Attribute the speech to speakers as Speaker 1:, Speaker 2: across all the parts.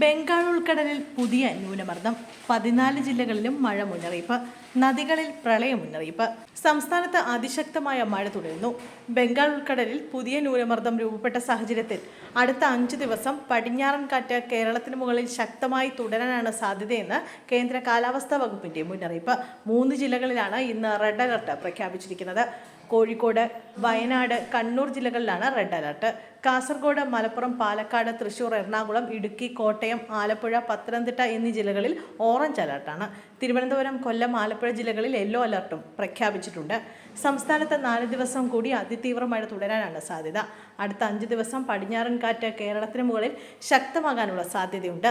Speaker 1: ബംഗാൾ ഉൾക്കടലിൽ പുതിയ ന്യൂനമർദ്ദം പതിനാല് ജില്ലകളിലും മഴ മുന്നറിയിപ്പ് നദികളിൽ പ്രളയ മുന്നറിയിപ്പ്. സംസ്ഥാനത്ത് അതിശക്തമായ മഴ തുടരുന്നു. ബംഗാൾ ഉൾക്കടലിൽ പുതിയ ന്യൂനമർദ്ദം രൂപപ്പെട്ട സാഹചര്യത്തിൽ അടുത്ത അഞ്ച് ദിവസം പടിഞ്ഞാറൻ കാറ്റ് കേരളത്തിന് മുകളിൽ ശക്തമായി തുടരാനാണ് സാധ്യതയെന്ന് കേന്ദ്ര കാലാവസ്ഥാ വകുപ്പിന്റെ മുന്നറിയിപ്പ്. മൂന്ന് ജില്ലകളിലാണ് ഇന്ന് റെഡ് അലർട്ട് പ്രഖ്യാപിച്ചിരിക്കുന്നത്. കോഴിക്കോട് വയനാട് കണ്ണൂർ ജില്ലകളിലാണ് റെഡ് അലർട്ട് കാസർഗോഡ് മലപ്പുറം പാലക്കാട് തൃശൂർ എറണാകുളം ഇടുക്കി കോട്ടയം ആലപ്പുഴ പത്തനംതിട്ട എന്നീ ജില്ലകളിൽ ഓറഞ്ച് അലർട്ടാണ് തിരുവനന്തപുരം കൊല്ലം ആലപ്പുഴ ജില്ലകളിൽ യെല്ലോ അലർട്ടും പ്രഖ്യാപിച്ചിട്ടുണ്ട്. സംസ്ഥാനത്ത് നാല് ദിവസം കൂടി അതിതീവ്ര മഴ തുടരാനാണ് സാധ്യത. അടുത്ത അഞ്ച് ദിവസം പടിഞ്ഞാറൻ കാറ്റ് കേരളത്തിന് മുകളിൽ ശക്തമാകാനുള്ള സാധ്യതയുണ്ട്.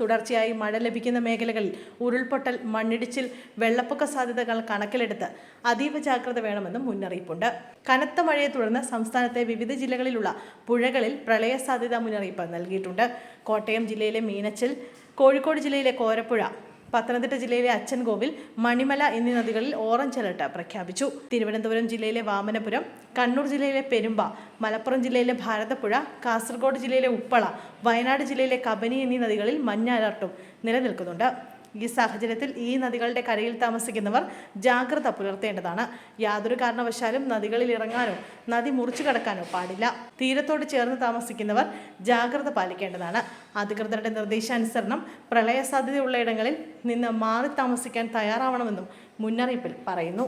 Speaker 1: തുടർച്ചയായി മഴ ലഭിക്കുന്ന മേഖലകളിൽ ഉരുൾപൊട്ടൽ മണ്ണിടിച്ചിൽ വെള്ളപ്പൊക്ക സാധ്യതകൾ കണക്കിലെടുത്ത് അതീവ ജാഗ്രത വേണമെന്നും മുന്നറിയിപ്പുണ്ട്. കനത്ത മഴയെ തുടർന്ന് സംസ്ഥാനത്തെ വിവിധ ജില്ലകളിലുള്ള പുഴകളിൽ പ്രളയ സാധ്യതാ മുന്നറിയിപ്പ് നൽകിയിട്ടുണ്ട്. കോട്ടയം ജില്ലയിലെ മീനച്ചിൽ കോഴിക്കോട് ജില്ലയിലെ കോരപ്പുഴ പത്തനംതിട്ട ജില്ലയിലെ അച്ചൻകോവിൽ മണിമല എന്നീ നദികളിൽ ഓറഞ്ച് അലർട്ട് പ്രഖ്യാപിച്ചു. തിരുവനന്തപുരം ജില്ലയിലെ വാമനപുരം കണ്ണൂർ ജില്ലയിലെ പെരുമ്പ മലപ്പുറം ജില്ലയിലെ ഭാരതപ്പുഴ കാസർഗോഡ് ജില്ലയിലെ ഉപ്പള വയനാട് ജില്ലയിലെ കബനി എന്നീ നദികളിൽ മഞ്ഞ അലർട്ടും നിലനിൽക്കുന്നുണ്ട്. ഈ സാഹചര്യത്തിൽ ഈ നദികളുടെ കരയിൽ താമസിക്കുന്നവർ ജാഗ്രത പുലർത്തേണ്ടതാണ്. യാതൊരു കാരണവശാലും നദികളിൽ ഇറങ്ങാനോ നദി മുറിച്ചു കടക്കാനോ പാടില്ല. തീരത്തോട് ചേർന്ന് താമസിക്കുന്നവർ ജാഗ്രത പാലിക്കേണ്ടതാണ്. അധികൃതരുടെ നിർദ്ദേശാനുസരണം പ്രളയ സാധ്യതയുള്ള ഇടങ്ങളിൽ നിന്ന് മാറി താമസിക്കാൻ തയ്യാറാവണമെന്നും മുന്നറിയിപ്പിൽ പറയുന്നു.